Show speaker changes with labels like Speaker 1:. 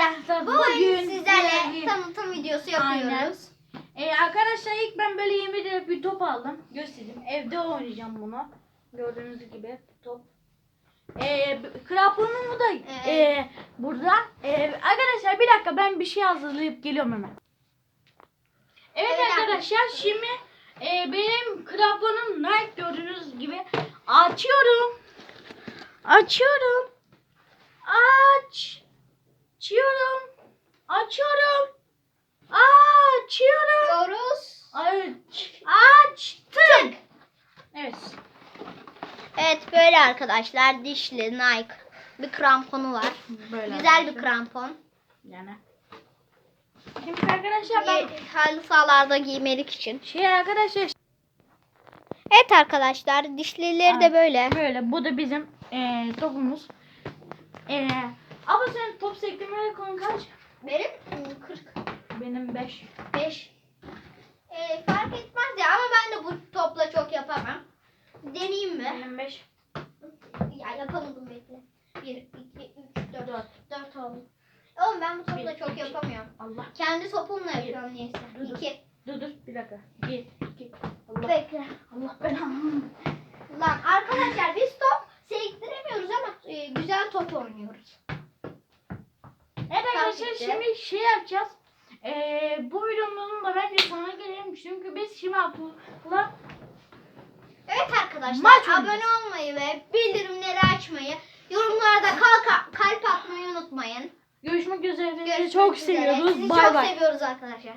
Speaker 1: arkadaşlar
Speaker 2: Bugün sizlerle
Speaker 1: bir-
Speaker 2: tanıtım videosu
Speaker 1: Aynen.
Speaker 2: yapıyoruz.
Speaker 1: Ee, arkadaşlar ilk ben böyle 20 lira bir top aldım. Göstereyim. Evde oynayacağım bunu. Gördüğünüz gibi top. Ee, kramponumu da
Speaker 2: Evet.
Speaker 1: ee, burada. Ee, arkadaşlar bir dakika ben bir şey hazırlayıp geliyorum hemen. Evet,
Speaker 2: Evet
Speaker 1: arkadaşlar şimdi ee, benim kramponum Nike gördüğünüz gibi açıyorum. Açıyorum. Aç. Açıyorum. Açıyorum. Açıyorum.
Speaker 2: Diyoruz.
Speaker 1: Aç. Açtık. Evet.
Speaker 2: Evet böyle arkadaşlar dişli Nike bir kramponu var.
Speaker 1: Böyle.
Speaker 2: Güzel bir krampon.
Speaker 1: Yani. Şimdi arkadaşlar ben
Speaker 2: Halı sahalarda giymelik için.
Speaker 1: şey arkadaşlar
Speaker 2: Evet arkadaşlar dişlileri de böyle.
Speaker 1: böyle bu da bizim eee topumuz. Eee ama senin top sektirme rekorun kaç?
Speaker 2: Benim 40.
Speaker 1: Benim 5.
Speaker 2: 5. Ee, fark etmez ya ama ben de bu topla çok yapamam. Deneyeyim mi?
Speaker 1: Benim 5.
Speaker 2: Ya yapamadım bekle. 1, 2, 3, 4,
Speaker 1: 4.
Speaker 2: 4 oldu. Oğlum ben bu topla
Speaker 1: Bir,
Speaker 2: çok
Speaker 1: iki.
Speaker 2: yapamıyorum.
Speaker 1: Allah.
Speaker 2: Kendi topumla yapıyorum neyse.
Speaker 1: Dur, dur.
Speaker 2: 2.
Speaker 1: Dur dur bir dakika. 1 2 Allah.
Speaker 2: Bekle.
Speaker 1: Allah belanı.
Speaker 2: Lan arkadaşlar biz top sektiremiyoruz ama e, güzel top oynuyoruz.
Speaker 1: Evet arkadaşlar şimdi şey yapacağız. Ee, bu videonun da bence sonuna gelelim. Çünkü biz şimdi Abdullah
Speaker 2: Evet arkadaşlar
Speaker 1: Maç
Speaker 2: abone
Speaker 1: oynayacağız.
Speaker 2: olmayı ve bildirimleri açmayı, yorumlarda kalp, kalp atmayı unutmayın.
Speaker 1: görüşmek üzere.
Speaker 2: Görüşmek
Speaker 1: çok
Speaker 2: üzere.
Speaker 1: seviyoruz.
Speaker 2: Sizi
Speaker 1: Bay
Speaker 2: çok
Speaker 1: bay.
Speaker 2: seviyoruz arkadaşlar.